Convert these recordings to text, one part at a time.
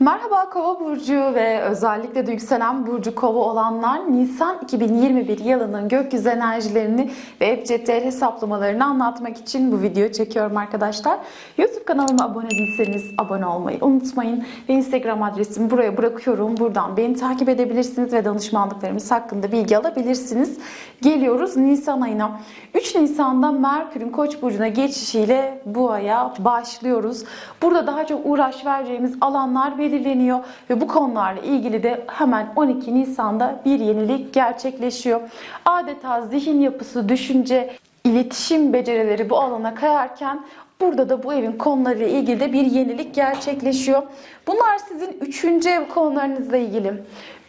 Merhaba Kova burcu ve özellikle de yükselen burcu Kova olanlar Nisan 2021 yılının gökyüzü enerjilerini ve Ebced hesaplamalarını anlatmak için bu videoyu çekiyorum arkadaşlar. YouTube kanalıma abone değilseniz abone olmayı unutmayın ve Instagram adresimi buraya bırakıyorum. Buradan beni takip edebilirsiniz ve danışmanlıklarımız hakkında bilgi alabilirsiniz. Geliyoruz Nisan ayına. 3 Nisan'da Merkür'ün Koç burcuna geçişiyle bu aya başlıyoruz. Burada daha çok uğraş vereceğimiz alanlar belirleniyor ve bu konularla ilgili de hemen 12 Nisan'da bir yenilik gerçekleşiyor. Adeta zihin yapısı, düşünce, iletişim becerileri bu alana kayarken Burada da bu evin konularıyla ilgili de bir yenilik gerçekleşiyor. Bunlar sizin üçüncü ev konularınızla ilgili.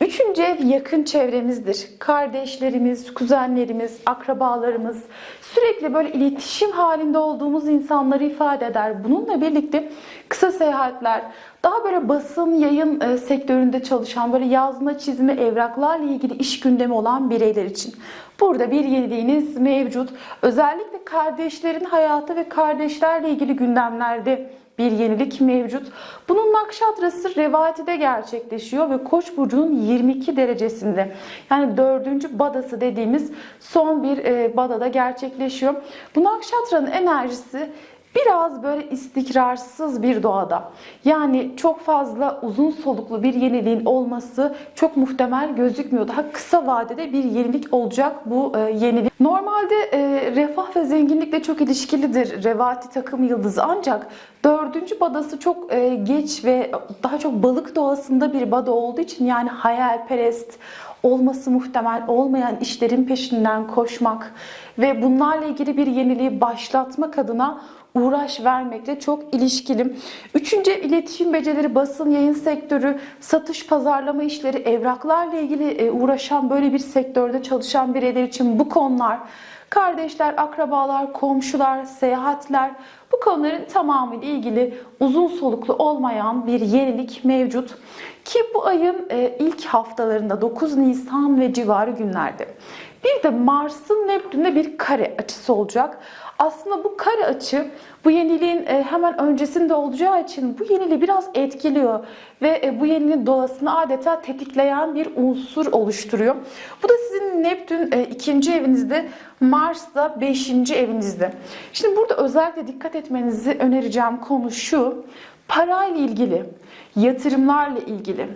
Üçüncü ev yakın çevremizdir. Kardeşlerimiz, kuzenlerimiz, akrabalarımız, sürekli böyle iletişim halinde olduğumuz insanları ifade eder. Bununla birlikte kısa seyahatler, daha böyle basın yayın e, sektöründe çalışan böyle yazma çizme evraklarla ilgili iş gündemi olan bireyler için. Burada bir yeniliğiniz mevcut. Özellikle kardeşlerin hayatı ve kardeşlerle ilgili gündemlerde bir yenilik mevcut. Bunun nakşatrası Revati'de gerçekleşiyor ve Koç burcunun 22 derecesinde. Yani dördüncü badası dediğimiz son bir e, badada gerçekleşiyor. Bu nakşatranın enerjisi biraz böyle istikrarsız bir doğada. Yani çok fazla uzun soluklu bir yeniliğin olması çok muhtemel gözükmüyor. Daha kısa vadede bir yenilik olacak bu e, yenilik. Normalde e, refah ve zenginlikle çok ilişkilidir Revati takım yıldızı ancak dördüncü badası çok e, geç ve daha çok balık doğasında bir bada olduğu için yani hayalperest, olması muhtemel olmayan işlerin peşinden koşmak ve bunlarla ilgili bir yeniliği başlatmak adına uğraş vermekle çok ilişkili. Üçüncü iletişim becerileri, basın, yayın sektörü, satış, pazarlama işleri, evraklarla ilgili e, uğraşan böyle bir sektörde çalışan bireyler için bu konular Kardeşler, akrabalar, komşular, seyahatler bu konuların tamamıyla ilgili uzun soluklu olmayan bir yenilik mevcut. Ki bu ayın e, ilk haftalarında 9 Nisan ve civarı günlerde bir de Mars'ın Neptün'de bir kare açısı olacak. Aslında bu kare açı bu yeniliğin e, hemen öncesinde olacağı için bu yeniliği biraz etkiliyor ve e, bu yeniliğin doğasını adeta tetikleyen bir unsur oluşturuyor. Bu da sizin Neptün e, ikinci evinizde, Mars da beşinci evinizde. Şimdi burada özellikle dikkat etmenizi önereceğim konu şu. Parayla ilgili, yatırımlarla ilgili,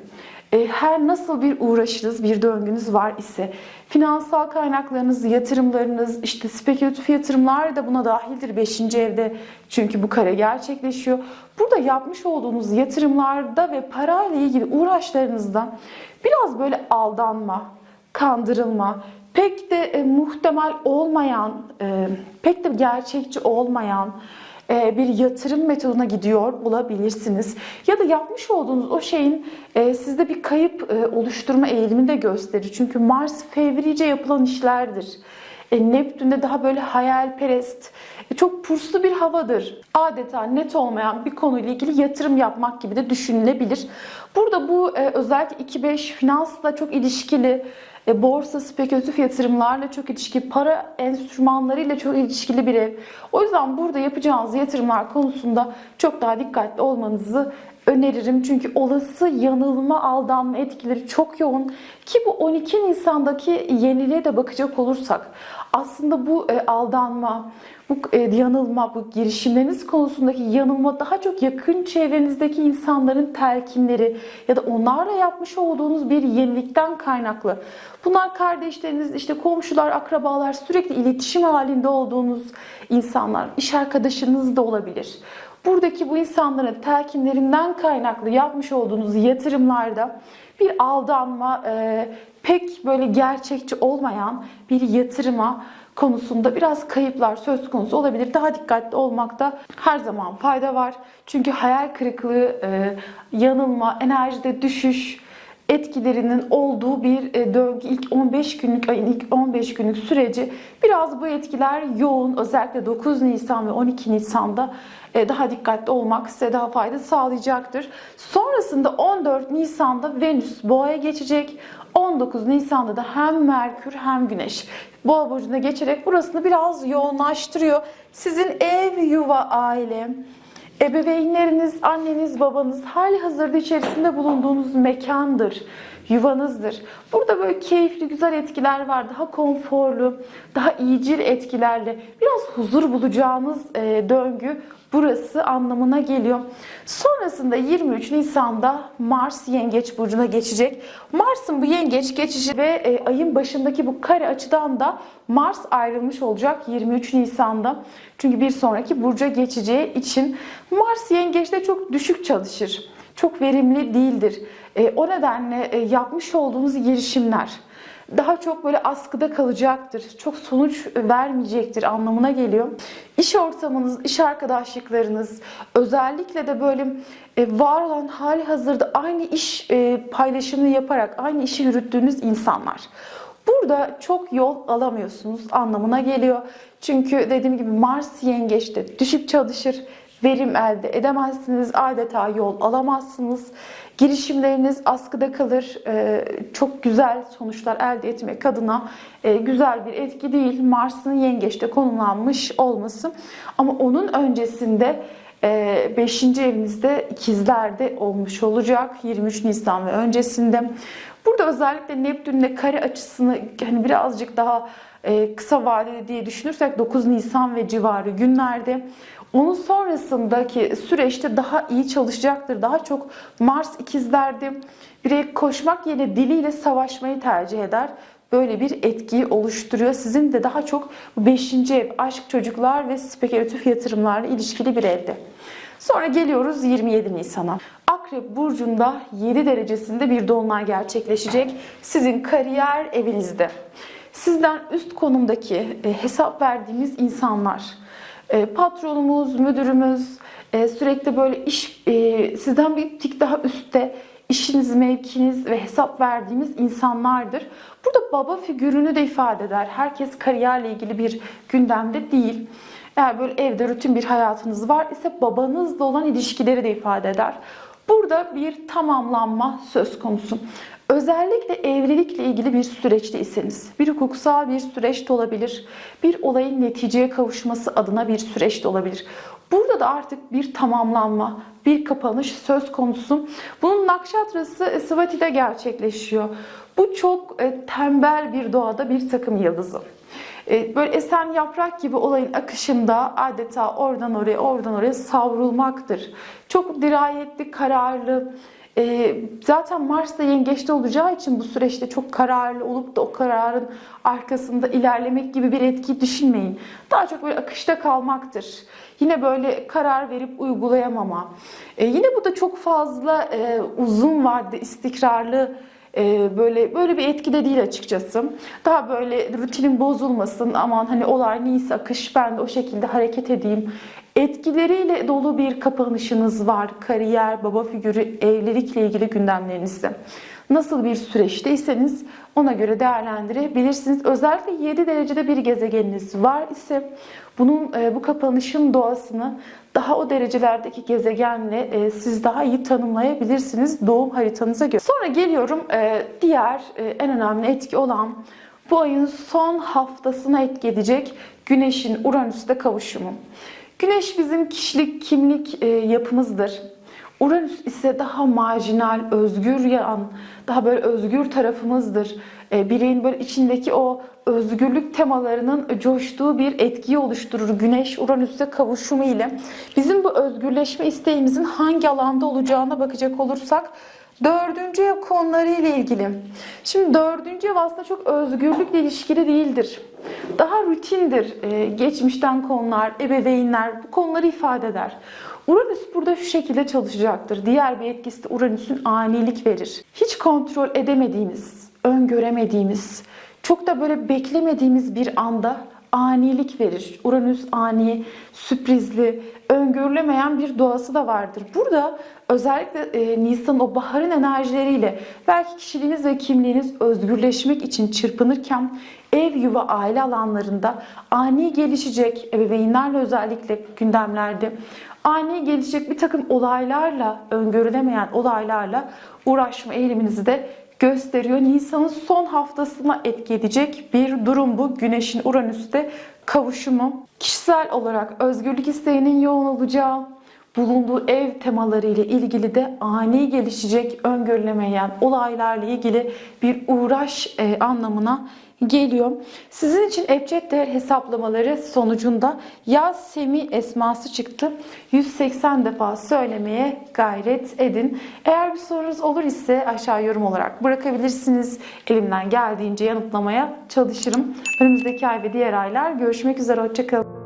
her nasıl bir uğraşınız, bir döngünüz var ise finansal kaynaklarınız, yatırımlarınız, işte spekülatif yatırımlar da buna dahildir 5. evde. Çünkü bu kare gerçekleşiyor. Burada yapmış olduğunuz yatırımlarda ve parayla ilgili uğraşlarınızda biraz böyle aldanma, kandırılma, pek de e, muhtemel olmayan, e, pek de gerçekçi olmayan, e, bir yatırım metoduna gidiyor olabilirsiniz. Ya da yapmış olduğunuz o şeyin e, sizde bir kayıp e, oluşturma eğilimini de gösterir. Çünkü Mars fevrice yapılan işlerdir. Neptün'de daha böyle hayalperest, çok purslu bir havadır. Adeta net olmayan bir konuyla ilgili yatırım yapmak gibi de düşünülebilir. Burada bu özellikle 2-5 finansla çok ilişkili e, borsa, spekülatif yatırımlarla çok ilişkili, para enstrümanlarıyla çok ilişkili bir ev. O yüzden burada yapacağınız yatırımlar konusunda çok daha dikkatli olmanızı öneririm. Çünkü olası yanılma, aldanma etkileri çok yoğun. Ki bu 12 Nisan'daki yeniliğe de bakacak olursak aslında bu e, aldanma, bu e, yanılma, bu girişimleriniz konusundaki yanılma daha çok yakın çevrenizdeki insanların telkinleri ya da onlarla yapmış olduğunuz bir yenilikten kaynaklı. Bunlar kardeşleriniz, işte komşular, akrabalar, sürekli iletişim halinde olduğunuz insanlar, iş arkadaşınız da olabilir. Buradaki bu insanların telkinlerinden kaynaklı yapmış olduğunuz yatırımlarda bir aldanma, e, pek böyle gerçekçi olmayan bir yatırıma konusunda biraz kayıplar söz konusu olabilir. Daha dikkatli olmakta her zaman fayda var. Çünkü hayal kırıklığı, e, yanılma, enerjide düşüş, etkilerinin olduğu bir e, döngü ilk 15 günlük ayın ilk 15 günlük süreci biraz bu etkiler yoğun özellikle 9 Nisan ve 12 Nisan'da e, daha dikkatli olmak size daha fayda sağlayacaktır. Sonrasında 14 Nisan'da Venüs Boğa'ya geçecek. 19 Nisan'da da hem Merkür hem Güneş Boğa burcuna geçerek burasını biraz yoğunlaştırıyor. Sizin ev, yuva, aile, Ebeveynleriniz, anneniz, babanız hali hazırda içerisinde bulunduğunuz mekandır, yuvanızdır. Burada böyle keyifli, güzel etkiler var. Daha konforlu, daha iyicil etkilerle biraz huzur bulacağınız e, döngü burası anlamına geliyor. Sonrasında 23 Nisan'da Mars Yengeç burcuna geçecek. Mars'ın bu yengeç geçişi ve e, ayın başındaki bu kare açıdan da Mars ayrılmış olacak 23 Nisan'da. Çünkü bir sonraki burca geçeceği için Mars yengeçte çok düşük çalışır. Çok verimli değildir. E, o nedenle e, yapmış olduğunuz girişimler daha çok böyle askıda kalacaktır. Çok sonuç vermeyecektir anlamına geliyor. İş ortamınız, iş arkadaşlıklarınız, özellikle de böyle e, var olan hali hazırda aynı iş e, paylaşımını yaparak aynı işi yürüttüğünüz insanlar. Burada çok yol alamıyorsunuz anlamına geliyor. Çünkü dediğim gibi Mars yengeçte düşük çalışır, verim elde edemezsiniz, adeta yol alamazsınız. Girişimleriniz askıda kalır. Ee, çok güzel sonuçlar elde etmek adına e, güzel bir etki değil. Mars'ın yengeçte konumlanmış olması. Ama onun öncesinde 5. evinizde ikizlerde olmuş olacak 23 Nisan ve öncesinde. Burada özellikle Neptün'le kare açısını hani birazcık daha e, kısa vadeli diye düşünürsek 9 Nisan ve civarı günlerde onun sonrasındaki süreçte daha iyi çalışacaktır. Daha çok Mars ikizlerde birey koşmak yerine diliyle savaşmayı tercih eder. Böyle bir etkiyi oluşturuyor. Sizin de daha çok 5. ev, aşk, çocuklar ve spekülatif yatırımlarla ilişkili bir evde. Sonra geliyoruz 27 Nisan'a. Akrep burcunda 7 derecesinde bir dolunay gerçekleşecek. Sizin kariyer evinizde. Sizden üst konumdaki e, hesap verdiğimiz insanlar, e, patronumuz, müdürümüz, e, sürekli böyle iş sizden bir tık daha üstte işiniz, mevkiniz ve hesap verdiğimiz insanlardır. Burada baba figürünü de ifade eder. Herkes kariyerle ilgili bir gündemde değil. Eğer böyle evde rutin bir hayatınız var ise babanızla olan ilişkileri de ifade eder. Burada bir tamamlanma söz konusu. Özellikle evlilikle ilgili bir süreçteyseniz, bir hukuksal bir süreç de olabilir, bir olayın neticeye kavuşması adına bir süreç de olabilir. Burada da artık bir tamamlanma, bir kapanış söz konusu. Bunun nakşatrası Svati'de gerçekleşiyor. Bu çok e, tembel bir doğada bir takım yıldızı. E, böyle esen yaprak gibi olayın akışında adeta oradan oraya, oradan oraya savrulmaktır. Çok dirayetli, kararlı, e, zaten Mars'ta yengeçte olacağı için bu süreçte çok kararlı olup da o kararın arkasında ilerlemek gibi bir etki düşünmeyin. Daha çok böyle akışta kalmaktır. Yine böyle karar verip uygulayamama. E, yine bu da çok fazla e, uzun vadede istikrarlı e, böyle böyle bir etkide değil açıkçası. Daha böyle rutinin bozulmasın aman hani olay neyse akış ben de o şekilde hareket edeyim. Etkileriyle dolu bir kapanışınız var. Kariyer, baba figürü, evlilikle ilgili gündemlerinizde. Nasıl bir süreçteyseniz ona göre değerlendirebilirsiniz. Özellikle 7 derecede bir gezegeniniz var ise bunun e, bu kapanışın doğasını daha o derecelerdeki gezegenle e, siz daha iyi tanımlayabilirsiniz doğum haritanıza göre. Sonra geliyorum e, diğer en önemli etki olan bu ayın son haftasına etki edecek Güneş'in Uranüs'te kavuşumu. Güneş bizim kişilik, kimlik yapımızdır. Uranüs ise daha marjinal, özgür yan, daha böyle özgür tarafımızdır. E, bireyin böyle içindeki o özgürlük temalarının coştuğu bir etkiyi oluşturur. Güneş Uranüs'e kavuşumu ile. Bizim bu özgürleşme isteğimizin hangi alanda olacağına bakacak olursak Dördüncü ev konuları ile ilgili. Şimdi dördüncü ev aslında çok özgürlükle ilişkili değildir. Daha rutindir. Ee, geçmişten konular, ebeveynler bu konuları ifade eder. Uranüs burada şu şekilde çalışacaktır. Diğer bir etkisi de Uranüs'ün anilik verir. Hiç kontrol edemediğimiz, öngöremediğimiz, çok da böyle beklemediğimiz bir anda anilik verir. Uranüs ani, sürprizli, öngörülemeyen bir doğası da vardır. Burada özellikle e, Nisan o baharın enerjileriyle belki kişiliğiniz ve kimliğiniz özgürleşmek için çırpınırken ev, yuva, aile alanlarında ani gelişecek ebeveynlerle özellikle gündemlerde ani gelecek bir takım olaylarla, öngörülemeyen olaylarla uğraşma eğiliminizi de gösteriyor. Nisan'ın son haftasına etki edecek bir durum bu. Güneşin Uranüs'te kavuşumu. Kişisel olarak özgürlük isteğinin yoğun olacağı, bulunduğu ev temaları ile ilgili de ani gelişecek öngörülemeyen olaylarla ilgili bir uğraş e, anlamına geliyor. Sizin için ebced değer hesaplamaları sonucunda yaz semi esması çıktı. 180 defa söylemeye gayret edin. Eğer bir sorunuz olur ise aşağı yorum olarak bırakabilirsiniz. Elimden geldiğince yanıtlamaya çalışırım. Önümüzdeki ay ve diğer aylar görüşmek üzere. Hoşçakalın.